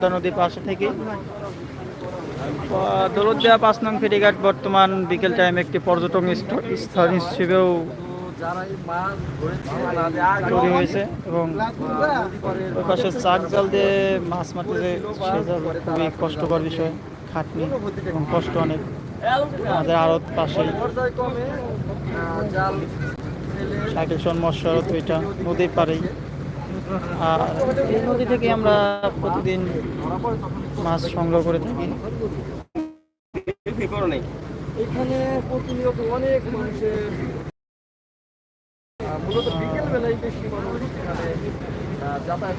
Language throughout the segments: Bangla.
নদীর পাশে থেকে। দৌলতদিয়া পাঁচ নং ফেরিঘাট বর্তমান বিকেল টাইম একটি পর্যটন স্থ- স্থান হিসেবেও তৈরি হয়েছে এবং ওই পাশে চাক জাল দিয়ে মাছ মারতে যে খুবই কষ্টকর বিষয়, খাটনি এবং কষ্ট অনেক। আমাদের আড়ত পাশে সাইকেল সন মৎস্য ওইটা নদীর পাড়েই। আর এই নদী থেকে আমরা প্রতিদিন মাছ সংগ্রহ করে থাকি। এখানে প্রতিনিয়ত অনেক মানুষের মূলত বিকেল বেশি মানুষ এখানে যাতায়াত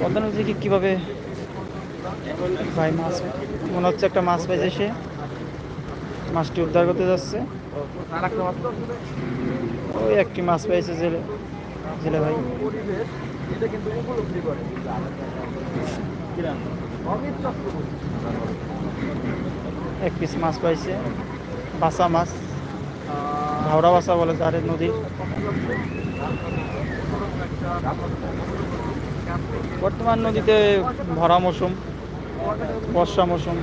পদ্মা নদী থেকে কীভাবে ভাই মাছ মনে হচ্ছে একটা মাছ পেয়েছে সে মাছটি উদ্ধার করতে যাচ্ছে। ওই একটি মাছ পেয়েছে জেলে ভাই। এক পিস মাছ পাইছে, বাসা মাছ ঘাওড়া বাসা বলে যারে নদীর বর্তমান নদীতে ভরা মৌসুম, বর্ষা মৌসুম,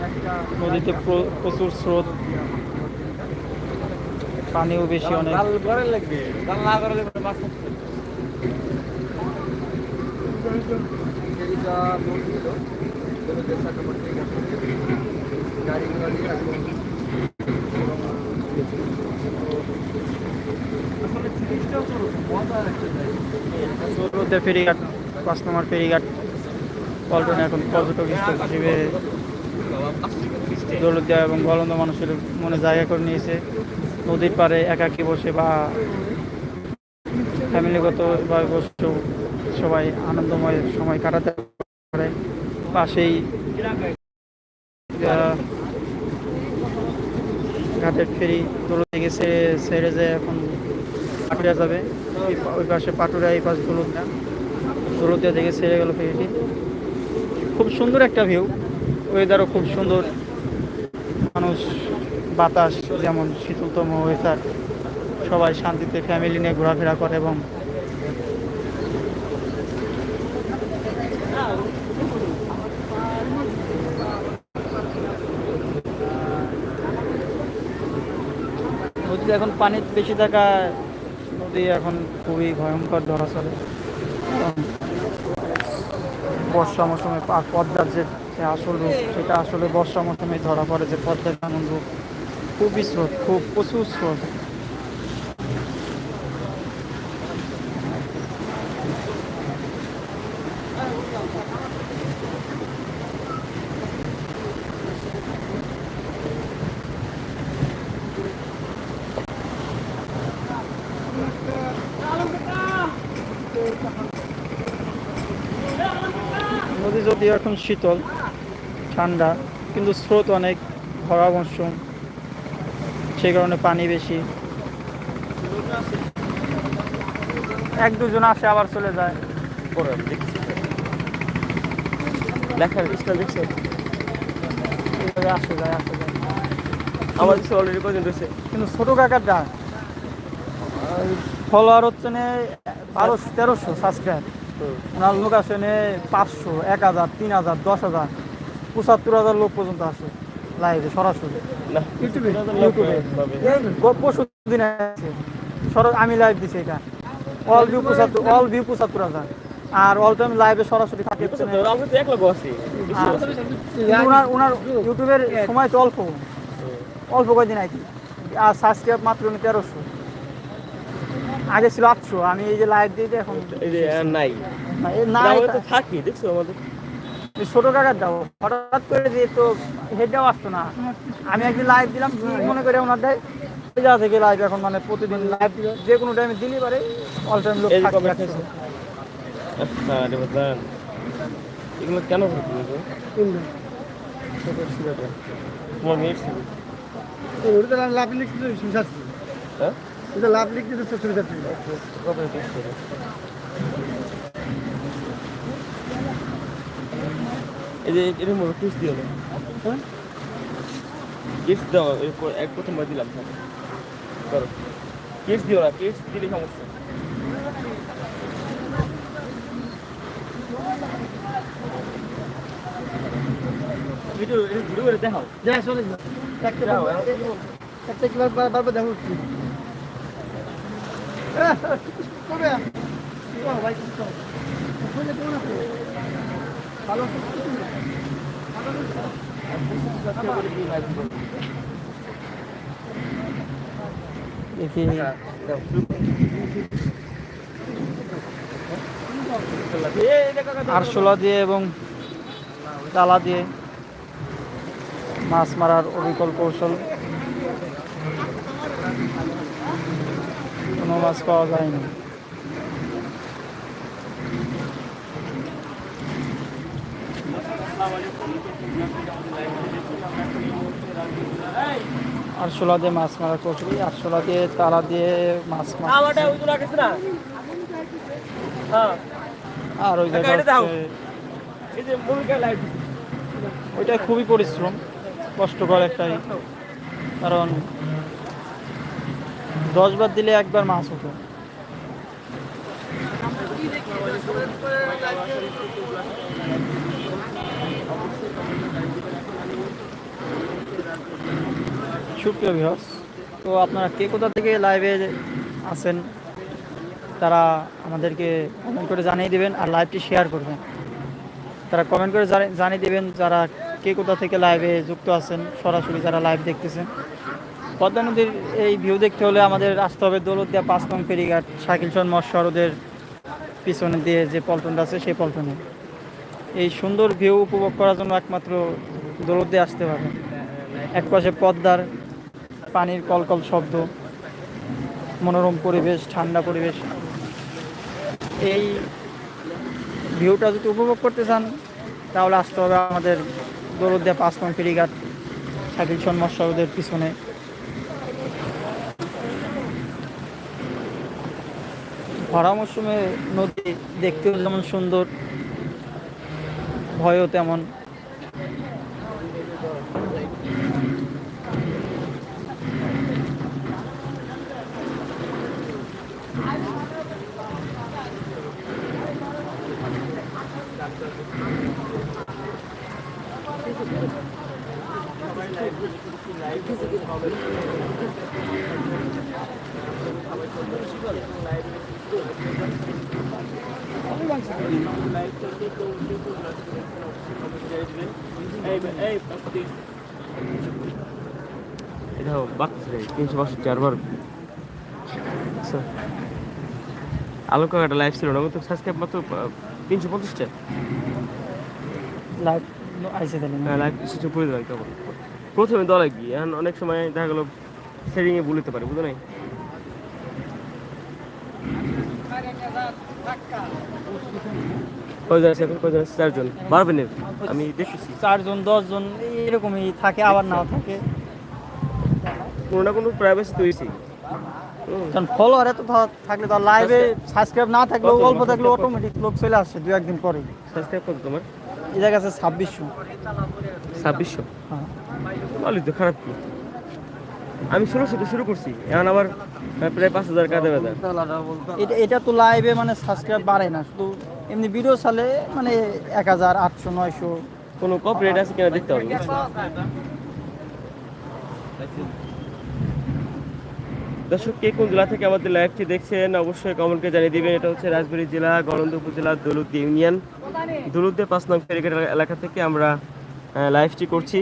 নদীতে প্র- প্রচুর স্রোত। পানিও বেশি অনেক। জাল করে লাগবে জাল না করে লাগবে মাছ ধরতে। ফেরিটা মোড় দিল, দৌলতদিয়া চক্রবর্তী গেছে। গাড়ি ঘোড়া দিয়ে একদম আসলে জিনিসটাও তো মজার একটা জায়গা। দৌলতদিয়া ফেরিঘাট পাঁচ নম্বর ফেরিঘাট পল্টনে এখন পর্যটক স্থল হিসেবে দৌলতদিয়া এবং বলন্দ মানুষের মনে জায়গা করে নিয়েছে নদীর পাড়ে একাকি বসে বা ফ্যামিলিগত বা বসেও সবাই আনন্দময় সময় কাটাতে পারে। পাশেই আহ, ঘাটের ফেরি দৌলত থেকে ছেড়ে ছেড়ে যে এখন পাটুরিয়া যাবে। ওই পাশে পাটুরিয়া এই পাশে দৌলতদিয়া দৌলতদিয়া থেকে ছেড়ে গেল ফেরিটি। খুব সুন্দর একটা ভিউ। ওয়েদারও খুব সুন্দর। মানুষ বাতাস যেমন শীতলতম ওয়েদার। সবাই শান্তিতে ফ্যামিলি নিয়ে ঘোরাফেরা করে এবং নদীতে এখন পানি বেশি থাকা নদী এখন খুবই ভয়ঙ্কর ধরা চলে বর্ষা মৌসুমে পদ্মার যে আসল রূপ, সেটা আসলে বর্ষা মৌসুমে ধরা পড়ে যে পদ্মার যেমন রূপ। খুবই স্রোত, খুব প্রচুর স্রোত নদী যদিও এখন শীতল ঠান্ডা কিন্তু স্রোত অনেক ভরা মৌসুম সেই কারণে পানি বেশি। এক দুজন আসে আবার চলে যায়। পরে আমি দেখছি। লেখার স্টাইল দেখছে? আসে যায় আসে যায়। আমার কাছে অলরেডি পর্যন্ত হয়েছে কিন্তু ছোটো কাকারটা ফলোয়ার হচ্ছে নে বারোশো তেরোশো সাবস্ক্রাইব ওনার লোক আসে নে পাঁচশো এক হাজার তিন হাজার দশ হাজার পঁচাত্তর হাজার লোক পর্যন্ত আসে লাইভে সরাসরি। ইউটিউবে? ইউটিউবে। পরশু দিন আছে। সর আমি লাইভ দিছি এটা। অল ভিউ পঁচাত্তর অল ভিউ পঁচাত্তর হাজার। আর অল টাইম লাইভে সরাসরি থাকে ওনার ওনার ইউটিউবের সময় তো অল্প। অল্প কয়দিন আর কি আর সাবস্ক্রাইব মাত্র তেরোশো। আগে ছিল আটশো আমি এই যে লাইভ দিয়ে এখন এই যে আর নাই। না আমরা তো থাকি দেখছ আমাদের? ছোট কাকার দাও। হঠাৎ করে দিয়ে তো হেডটাও আসতো না। আমি একদিন লাইভ দিলাম মনে করে ওনার দেয়? জায়গা থেকে লাইভ এখন মানে প্রতিদিন লাইভ যে কোনো টাইমে দিলেই পারে অল টাইম লোক যে বাজান। এগুলো কেন তোমার মেয়ের ছিল। লাভ লিখতে হ্যাঁ? এটা লাভ লিখতে তো সুবিধা দেখছ এই যে এর মধ্যে কিস দিও না। হ্যাঁ? কিস দাও এরপর এক প্রথমবার দিলাম থাক করো। কিস দিও না কিস দিলে সমস্যা ভিডিও ভিডিও দেখাও। দেখ চলে যা একটা কিবার বারবার দেখো কি কবে ও ভাই কি তো কোনে কোন আছে ভালো দেখি আরশোলা দিয়ে এবং তালা দিয়ে মাছ মারার অবিকল কৌশল। কোনো মাছ পাওয়া যায়নি। আরশোলা দিয়ে মাছ কৌশল এই আরশোলা দিয়ে তালা দিয়ে মাছ মারা আর ওই ওইটা খুবই পরিশ্রম কষ্টকর একটাই। কারণ দশ বার দিলে একবার মাছ হতো। সুপ্রিয় ভিউয়ার্স তো আপনারা কে কোথা থেকে লাইভে আছেন, তারা আমাদেরকে কমেন্ট করে জানিয়ে দেবেন আর লাইভটি শেয়ার করবেন। তারা কমেন্ট করে জানি- জানিয়ে দেবেন যারা কে কোথা থেকে লাইভে যুক্ত আছেন, সরাসরি যারা লাইভ দেখতেছেন। পদ্মা নদীর এই ভিউ দেখতে হলে আমাদের আসতে হবে দৌলতদিয়া পাঁচ নং ফেরিঘাট শাকিলসন মৎস্যরোদের পিছনে দিয়ে যে পল্টনটা আছে সেই পল্টনে। এই সুন্দর ভিউ উপভোগ করার জন্য একমাত্র দৌলতদিয়া আসতে পারবেন এক পাশে পদ্মার পানির কলকল শব্দ, মনোরম পরিবেশ, ঠান্ডা পরিবেশ। এই ভিউটা যদি উপভোগ করতে চান, তাহলে আসতে হবে আমাদের দৌলতদিয়া পাঁচ নং ফেরিঘাট, শাকিল সন মৎস্যদের পিছনে। ভরা মৌসুমে নদী দেখতেও যেমন সুন্দর ভয়ও তেমন। তিনশো বাষট্টি আলোক কাকাটা লাইভ ছিল না তো সাবস্ক্রাইব মাত্র তিনশো পঞ্চাশটা লাইভ আইসে তাহলে। হ্যাঁ লাইভ কিছু প্রথমে দলে গিয়ে এখন অনেক সময় দেখা গেলো সেটিংয়ে বলতে পারে বুঝো নাই? এখন? চারজন। আমি দেখেছি চারজন দশজন এরকমই থাকে আবার নাও থাকে। কোনো না কোনো প্রাইভেসি তৈরি কারণ ফলোয়ার এত থাকলে তো লাইভে সাবস্ক্রাইব না থাকলেও অল্প থাকলে অটোমেটিক লোক চলে আসছে দু একদিন পরে। সাবস্ক্রাইব কত তোমার? এই জায়গা আছে ছাব্বিশশো। ছাব্বিশশো? হ্যাঁ। তো খারাপ কি? আমি শুরু থেকে শুরু করছি। এখন আবার প্রায় পাঁচ হাজার কাঁদে বেদা এটা এটা তো লাইভে মানে সাবস্ক্রাইব বাড়ে না শুধু এমনি ভিডিও সালে মানে এক হাজার আটশো নয়শো কোনো কপিরাইট আছে কিনা দেখতে হবে। দর্শক কে কোন জেলা থেকে আমাদের লাইভটি দেখছেন অবশ্যই কমেন্টকে জানিয়ে দিবেন। এটা হচ্ছে রাজবাড়ী জেলা গরন্দ উপজেলা দৌলতদিয়া ইউনিয়ন। দৌলতদিয়া পাঁচ নং ফেরিঘাট এলাকা থেকে আমরা লাইভটি করছি।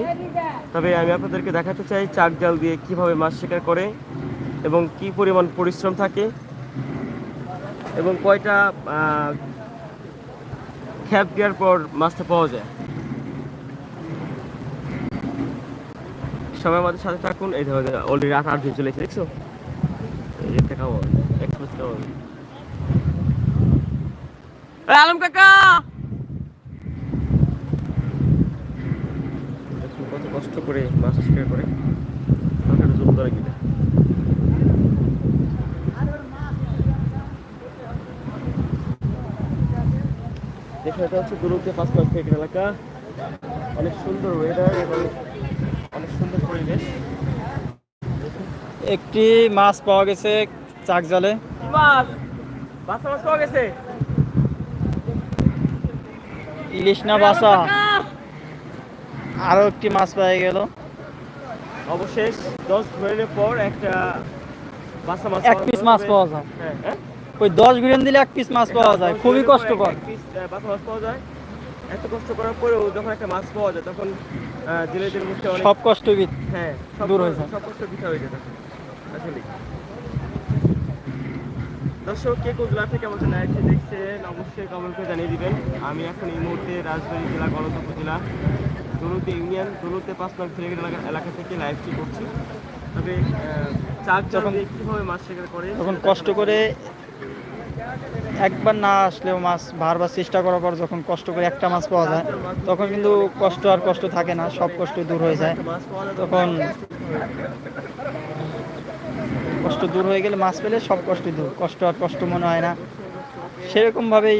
তবে আমি আপনাদেরকে দেখাতে চাই চাক জাল দিয়ে কীভাবে মাছ শিকার করে এবং কি পরিমাণ পরিশ্রম থাকে এবং কয়টা খ্যাপ দেওয়ার পর মাছটা পাওয়া যায়। সবাই আমাদের সাথে থাকুন। এই ধরো অলরেডি রাত আট দিন চলে এসেছে, দেখছ? আলম কাকা দেখুন কত কষ্ট করে মাছ শিকার করে আমাকে একটু জোর এটা হচ্ছে দুরুকে পাঁচ মাস এলাকা। অনেক সুন্দর ওয়েদার এবং অনেক সুন্দর পরিবেশ। একটি মাছ পাওয়া গেছে চাক জালে। মাছ? পাওয়া গেছে? ইলিশ না বাসা। আরও একটি মাছ পাওয়া গেল। অবশেষ দশ ঘুরের পর একটা বাসা মাছ এক পিস মাছ পাওয়া যায়। হ্যাঁ হ্যাঁ। ওই দশ ঘুরেন দিলে এক পিস মাছ পাওয়া যায়। খুবই পর কষ্টকর। বাসা মাছ পাওয়া যায়। এত কষ্ট করার পরেও যখন একটা মাছ পাওয়া যায় তখন জেলেদের মুখে সব কষ্ট হ্যাঁ সব দূর হয়ে যায়। সব কষ্ট বৃথা হয়ে যায়। আসলে। দর্শক কে কোন জেলা থেকে আমাদের লাইভটি দেখছেন অবশ্যই কমেন্ট করে জানিয়ে দিবেন। আমি এখন এই মুহূর্তে রাজবাড়ী জেলা গণতন্ত্র উপজেলা দৌলতে ইউনিয়ন দৌলতে পাঁচ নং ফিরেগেট এলাকা এলাকা থেকে লাইভটি করছি। তবে চার যখন- কীভাবে মাছ শিকার করে তখন কষ্ট করে একবার না আসলেও মাছ বারবার চেষ্টা করার পর যখন কষ্ট করে একটা মাছ পাওয়া যায় তখন কিন্তু কষ্ট আর কষ্ট থাকে না সব কষ্ট দূর হয়ে যায়। তখন কষ্ট দূর হয়ে গেলে মাছ পেলে সব কষ্ট দূর কষ্ট আর কষ্ট মনে হয় না। সেরকমভাবেই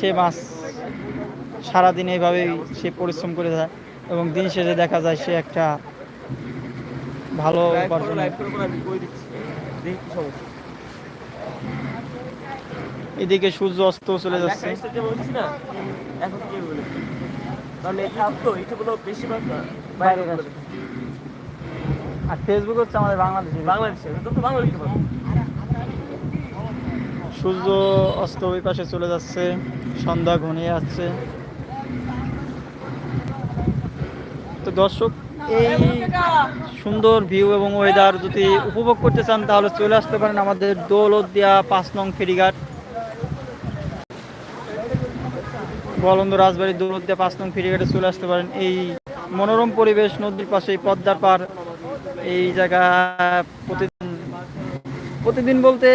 সে মাছ সারাদিন এইভাবেই সে পরিশ্রম করে যায়। এবং দিন শেষে দেখা যায় সে একটা ভালো এদিকে সূর্য অস্ত চলে যাচ্ছে। এখন কি বলে? কারণ বেশিরভাগ বাইরে আর ফেসবুক হচ্ছে আমাদের বাংলাদেশে বাংলাদেশে তো তো বাংলা লিখতে পারব। সূর্য অস্ত ওই পাশে চলে যাচ্ছে সন্ধ্যা ঘনিয়ে যাচ্ছে তো দর্শক, এই সুন্দর ভিউ এবং ওয়েদার যদি উপভোগ করতে চান, তাহলে চলে আসতে পারেন আমাদের দৌলতদিয়া পাঁচ নং ফেরিঘাট। বলন্দ রাজবাড়ির দৌলতদিয়া পাঁচ নং ফেরিঘাটে চলে আসতে পারেন। এই মনোরম পরিবেশ, নদীর পাশে পদ্মার পার এই জায়গা প্রতিদিন প্রতিদিন বলতে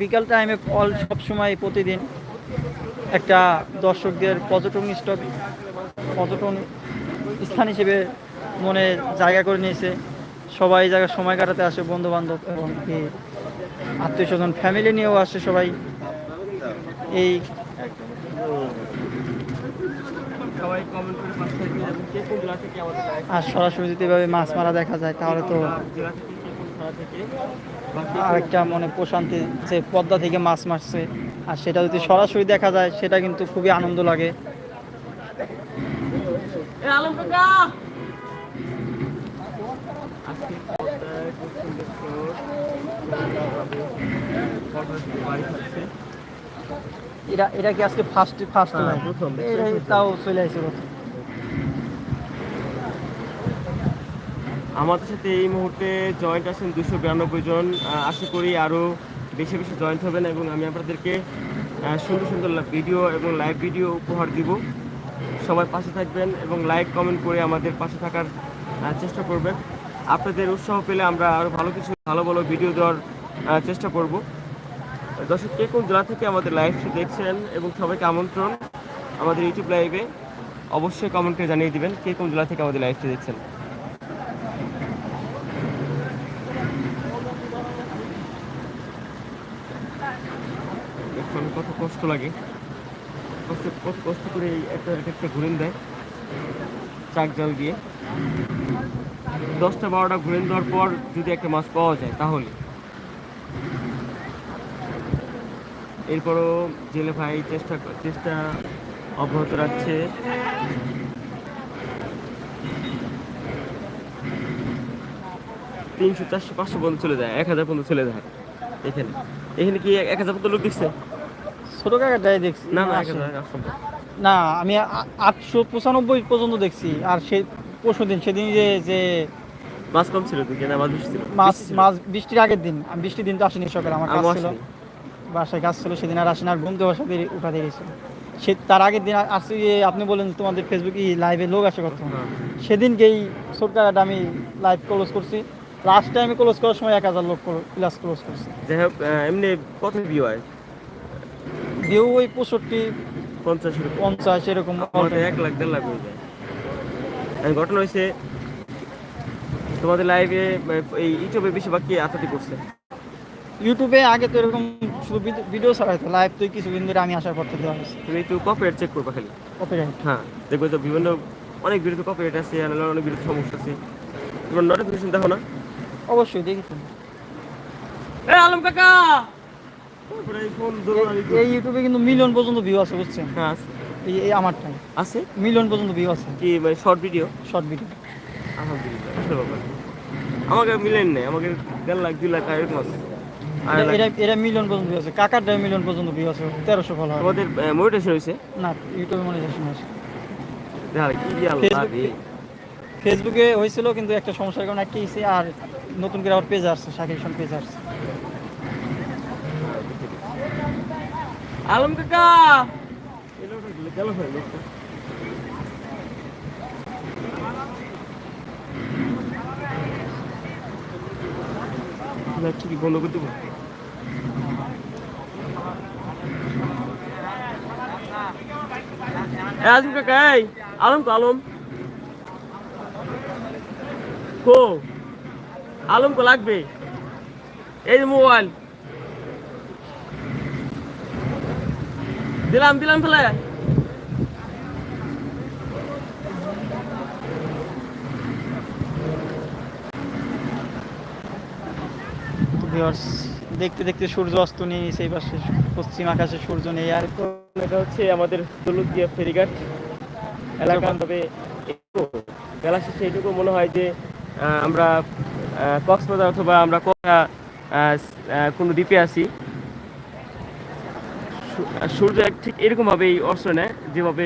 বিকাল টাইমে অল সব সময় প্রতিদিন একটা দর্শকদের পর্যটন স্টক পর্যটন স্থান হিসেবে মনে জায়গা করে নিয়েছে। সবাই এই জায়গায় সময় কাটাতে আসে বন্ধু বান্ধব এবং আত্মীয় স্বজন ফ্যামিলি নিয়েও আসে সবাই। এই আর সরাসরি যদি এভাবে মাছ মারা দেখা যায়, তাহলে তো আরেকটা মনে প্রশান্তি যে পদ্মা থেকে মাছ মারছে। আর সেটা যদি সরাসরি দেখা যায়, সেটা কিন্তু খুবই আনন্দ লাগে এ আলম কাকা আজকে পদ্মায় খুব সুন্দর স্রোত, সুন্দরভাবে পদ্মা থেকে এটা এটা কি আজকে ফার্স্ট ফার্স্ট হ্যাঁ, প্রথম, তাও চলে আসছে আমাদের সাথে এই মুহূর্তে জয়েন্ট আছেন দুশো বিরানব্বই জন। আশা করি আরও বেশি বেশি জয়েন্ট হবেন এবং আমি আপনাদেরকে সুন্দর সুন্দর ভিডিও এবং লাইভ ভিডিও উপহার দিব। সবাই পাশে থাকবেন এবং লাইক কমেন্ট করে আমাদের পাশে থাকার চেষ্টা করবেন। আপনাদের উৎসাহ পেলে আমরা আরও ভালো কিছু, ভালো ভালো ভিডিও দেওয়ার চেষ্টা করব। দর্শক, কে কোন জেলা থেকে আমাদের লাইভটি দেখছেন এবং সবাইকে আমন্ত্রণ আমাদের ইউটিউব লাইভে অবশ্যই কমেন্ট জানিয়ে দিবেন কে কোন জেলা থেকে আমাদের লাইভটি দেখছেন। কত কষ্ট লাগে। কষ্ট কত কষ্ট করে একটা এক একটা ঘুরেন দেয়। চাক জাল দিয়ে। দশটা, বারোটা ঘুরেন দেওয়ার পর যদি একটা মাছ পাওয়া যায় তাহলে। এরপরও জেলে ভাই চেষ্টা চেষ্টা অব্যাহত রাখছে। তিনশো, চারশো, পাঁচশো পর্যন্ত চলে যায়, এক হাজার পর্যন্ত চলে যায়। এখানে এখানে কি এক হাজার পর্যন্ত লোক দিচ্ছে? ছোট কাকাটাই দেখছি। না আমি আটশো পঁচানব্বই পর্যন্ত দেখছি। আর সে পরশু দিন সেদিন যে যে মাছ কম ছিল কেনা মাছ ছিল? মাছ মাছ বৃষ্টির আগের দিন। আমি বৃষ্টির দিন তো আসিনি সকালে আমার কাজ ছিল। বাসায় কাজ ছিল সেদিন আর আসিনি আর উঠাতে গেছিল সে তার আগের দিন আসছে গিয়ে আপনি বলেন তোমাদের ফেসবুকে লাইভে লোক আসে কত হ্যাঁ। সেদিনকেই ছোট কাকাটা আমি লাইভ ক্লোজ করছি। লাস্ট টাইমে ক্লোজ করার সময় এক হাজার লোক প্লাস ক্লোজ করছি। যাই হোক এমনি কত ভিউ হয়? ভিউ ওই পঁয়ষট্টি পঞ্চাশ পঞ্চাশ এরকম এক লাখ দেড় লাখ হয়ে যায়। ঘটনা হয়েছে তোমাদের লাইভে এই ইউটিউবে বেশিরভাগ কি আতাতি করছে? ইউটিউবে আগে তো এরকম শুধু ভিডিও ছাড়া হতো লাইভ তো কিছুদিন ধরে আমি আসার পর থেকে তুমি একটু কপিরাইট চেক করবা খালি। কপিরাইট হ্যাঁ দেখবে তো বিভিন্ন অনেক ভিডিওতে কপিরাইট আছে আর অনেক ভিডিওতে সমস্যা আছে। তোমার নোটিফিকেশন দেখো না? অবশ্যই দেখি। এ আলম কাকা! এই ইউটিউবে কিন্তু মিলিয়ন পর্যন্ত ভিউ আছে বুঝছেন? হ্যাঁ। এই আমারটাই। আছে? মিলিয়ন পর্যন্ত ভিউ আছে। কি মানে শর্ট ভিডিও শর্ট ভিডিও আলহামদুলিল্লাহ। আমাকে মিলেন নেই আমাকে দেড় লাখ দুই লাখ এরকম আছে। এটা এটা মিলিয়ন পর্যন্ত ভিউ আছে। কাকারটা মিলিয়ন পর্যন্ত ভিউ আছে তেরোশো ফলো তোমাদের মোটিভেশন হয়েছে? না ইউটিউবে মনিটাইজেশন আছে। ফেসবুকে হয়েছিল কিন্তু একটা সমস্যার কারণে একটা ইসে আর নতুন করে আবার পেজ আসছে শাকিব খান পেজ আসছে। আলম কাকা। এলো ওটা গেল, গেল ভাই লোকটা। লাইটটা কি বন্ধ করে দেবো। আজম কাকা এই আলম তো আলম। কো আলম কো লাগবে। এই মোবাইল। দিলাম দিলাম ফেলে। দেখতে দেখতে সূর্য অস্ত নিয়ে নিয়েছে এই পাশে পশ্চিম আকাশে সূর্য নেই আর এটা হচ্ছে আমাদের দৌলতদিয়া ফেরিঘাট এলাকা তবে বেলা শেষে এইটুকু মনে হয় যে আমরা কক্সবাজার অথবা আমরা কোনো দ্বীপে আছি। সূর্য ঠিক এরকমভাবেই অস্ত্র নেয়, যেভাবে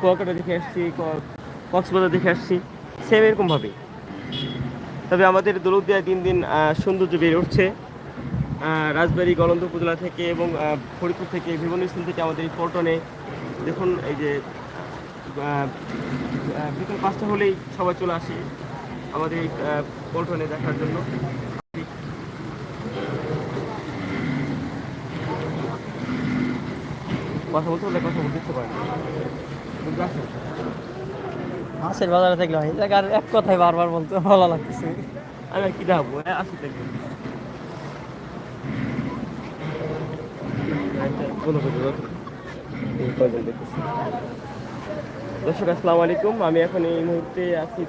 কুয়াকাটা দেখে আসছি কক্সবাজার দেখে আসছি সেম এরকমভাবেই তবে আমাদের দৌলতদিয়া দিন দিন সৌন্দর্য বেড়ে উঠছে। রাজবাড়ি, গলন্দ উপজেলা থেকে এবং ফরিদপুর থেকে বিভিন্ন স্থান থেকে আমাদের এই পল্টনে। দেখুন, এই যে বিকেল পাঁচটা হলেই সবাই চলে আসে আমাদের এই পল্টনে দেখার জন্য। কথা বলতে হলে কথা বলতে ইচ্ছে করে আসুন। মাছের বাজারে থাকলে হয় জায়গার এক কথাই বারবার বলতে ভালো লাগতেছে। আমি আর কি দেখাবো? হ্যাঁ, আসি। দর্শক আসসালামু আলাইকুম। আমি এখন এই মুহূর্তে আছি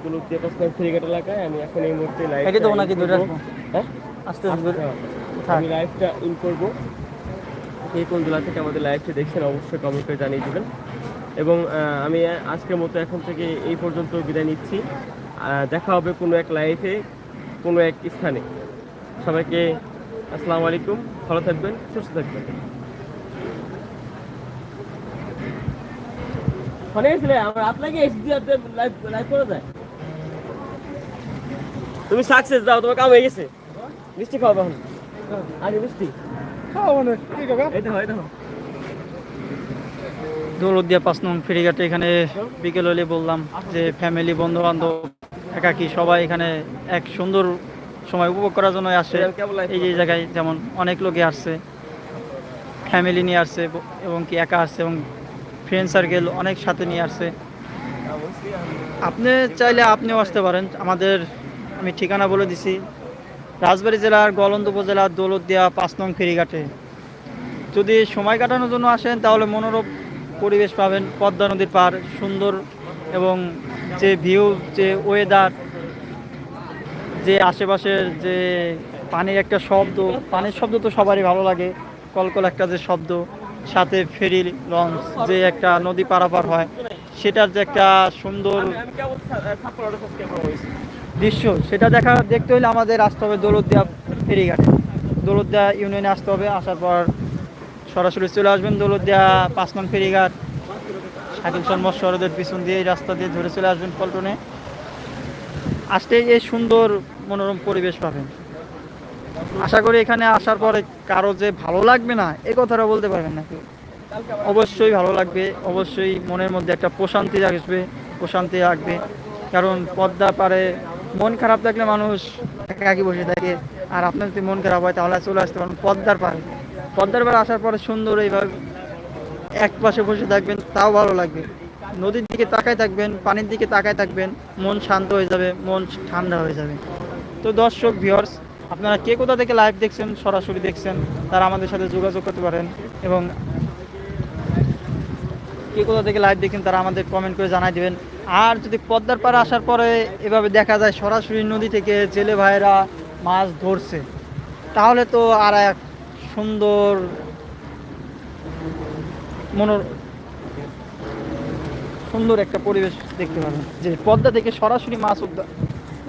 ফেরিঘাট এলাকায়। আমি এখন এই মুহূর্তে লাইভ এটি তো ওনাকে হ্যাঁ? আস্তে আস্তে আচ্ছা, আমি লাইভটা ইন করব। কে কোন জেলা থেকে আমাদের লাইভটা দেখছেন অবশ্যই কমেন্ট করে জানিয়ে দেবেন। এবং আমি আজকের মতো এখন থেকে এই পর্যন্ত বিদায় নিচ্ছি। দেখা হবে কোনো এক লাইভে কোনো এক স্থানে। সবাইকে আসসালামু আলাইকুম, ভালো থাকবেন, সুস্থ থাকবেন। আমার আপনাকে যায়। তুমি সাকসেস দাও তোমার কাম হয়ে গেছে। মিষ্টি খাওয়াবে আগে মিষ্টি। দেখো দৌলতদিয়া পাঁচ নং ফেরিঘাটে এখানে বিকেল হলে বললাম যে ফ্যামিলি বন্ধু বান্ধব একাকি সবাই এখানে এক সুন্দর সময় উপভোগ করার জন্য আসে? এই যে জায়গায় যেমন অনেক লোকে আসছে ফ্যামিলি নিয়ে আসছে এবং কি একা আসছে এবং ফ্রেন্ড সার্কেল অনেক সাথে নিয়ে আসছে। আপনি চাইলে আপনিও আসতে পারেন। আমাদের আমি ঠিকানা বলে দিছি। রাজবাড়ী জেলার গলন্দ উপজেলার দৌলতদিয়া পাঁচ নং ফেরিঘাটে। যদি সময় কাটানোর জন্য আসেন, তাহলে মনোরম পরিবেশ পাবেন পদ্মা নদীর পার সুন্দর এবং যে ভিউ যে ওয়েদার যে আশেপাশের যে পানির একটা শব্দ, পানির শব্দ তো সবারই ভালো লাগে, কলকল একটা যে শব্দ, সাথে ফেরি লঞ্চ যে একটা নদী পারাপার হয়, সেটার যে একটা সুন্দর দৃশ্য, সেটা দেখা, দেখতে হলে আমাদের আসতে হবে দৌলতদিয়া ফেরিঘাটে। দৌলতদিয়া ইউনিয়নে আসতে হবে, আসার পর সরাসরি চলে আসবেন দৌলতদিয়া পাঁচ নং ফেরিঘাট। শাকিল শর্মা সরদের পিছন দিয়ে, এই রাস্তা দিয়ে ধরে চলে আসবেন পল্টনে। আসতে এই সুন্দর মনোরম পরিবেশ পাবেন। আশা করি এখানে আসার পরে কারও যে ভালো লাগবে না এই কথাটা বলতে পারবেন না অবশ্যই ভালো লাগবে, অবশ্যই মনের মধ্যে একটা প্রশান্তি আসবে, প্রশান্তি রাখবে কারণ পদ্মা পারে মন খারাপ থাকলে মানুষ একাকি বসে থাকে। আর আপনার যদি মন খারাপ হয়, তাহলে চলে আসতে পারেন পদ্মার পারে পদ্মার পারে আসার পরে সুন্দর এইভাবে এক পাশে বসে থাকবেন, তাও ভালো লাগবে। নদীর দিকে তাকায় থাকবেন, পানির দিকে তাকায় থাকবেন, মন শান্ত হয়ে যাবে, মন ঠান্ডা হয়ে যাবে। তো দর্শক ভিওর্স আপনারা কে কোথা থেকে লাইভ দেখছেন, সরাসরি দেখছেন, তারা আমাদের সাথে যোগাযোগ করতে পারেন এবং কে কোথা থেকে লাইভ দেখেন, তারা আমাদের কমেন্ট করে জানাই দিবেন। আর যদি পদ্মার পাড়ে আসার পরে এভাবে দেখা যায় সরাসরি নদী থেকে জেলে ভাইরা মাছ ধরছে, তাহলে তো আর এক সুন্দর মনোর সুন্দর একটা পরিবেশ দেখতে পাবেন, যে পদ্মা থেকে সরাসরি মাছ উদ্ধার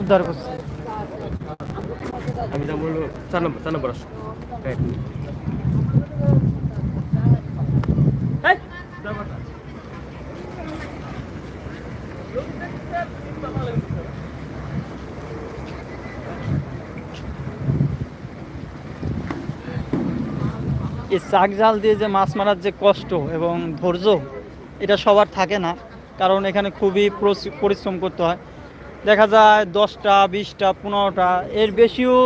উদ্ধার করছে আমি বলব এই চাক জাল দিয়ে যে মাছ মারার যে কষ্ট এবং ধৈর্য, এটা সবার থাকে না। কারণ এখানে খুবই পরিশ্রম করতে হয়। দেখা যায় দশটা, বিশটা, পনেরোটা, এর বেশিও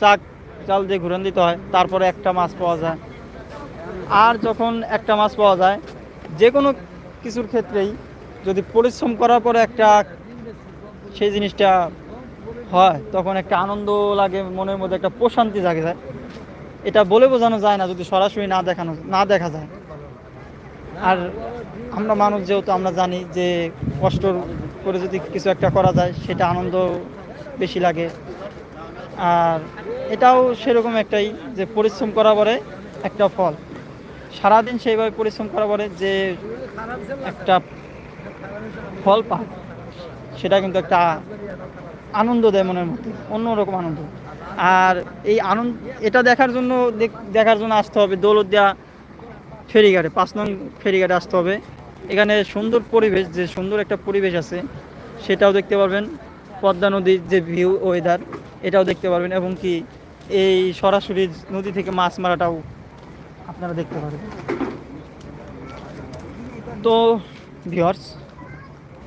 চাক জাল দিয়ে ঘুরান দিতে হয়। তারপরে একটা মাছ পাওয়া যায়। আর যখন একটা মাছ পাওয়া যায় যে কোনো কিছুর ক্ষেত্রেই যদি পরিশ্রম করার পরে একটা সেই জিনিসটা হয়, তখন একটা আনন্দ লাগে, মনের মধ্যে একটা প্রশান্তি জাগে যায়। এটা বলে বোঝানো যায় না যদি সরাসরি না দেখানো, না দেখা যায়। আর আমরা মানুষ যেহেতু আমরা জানি যে কষ্ট করে যদি কিছু একটা করা যায়, সেটা আনন্দ বেশি লাগে। আর এটাও সেরকম একটাই যে পরিশ্রম করা পরে একটা ফল। সারাদিন সেইভাবে পরিশ্রম করা পরে যে একটা ফল পায়, সেটা কিন্তু একটা আনন্দ দেয় মনের মধ্যে, অন্যরকম আনন্দ। আর এই আনন্দ, এটা দেখার জন্য দেখ- দেখার জন্য আসতে হবে দৌলতদিয়া ফেরিঘাটে, পাঁচ নং ফেরিঘাটে আসতে হবে। এখানে সুন্দর পরিবেশ, যে সুন্দর একটা পরিবেশ আছে, সেটাও দেখতে পারবেন। পদ্মা নদীর যে ভিউ ওয়েদার এটাও দেখতে পারবেন এবং কি এই সরাসরি নদী থেকে মাছ মারাটাও আপনারা দেখতে পারবেন। তো ভিওর্স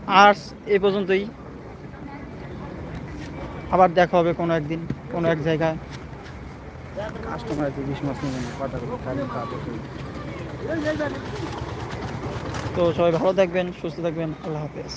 আর্টস এ পর্যন্তই। আবার দেখা হবে কোনো একদিন। কোনো এক জায়গায় কাস্টমার আছে, বিশ মাস নেবেন কথা তো সবাই ভালো থাকবেন, সুস্থ থাকবেন, আল্লাহ হাফেজ।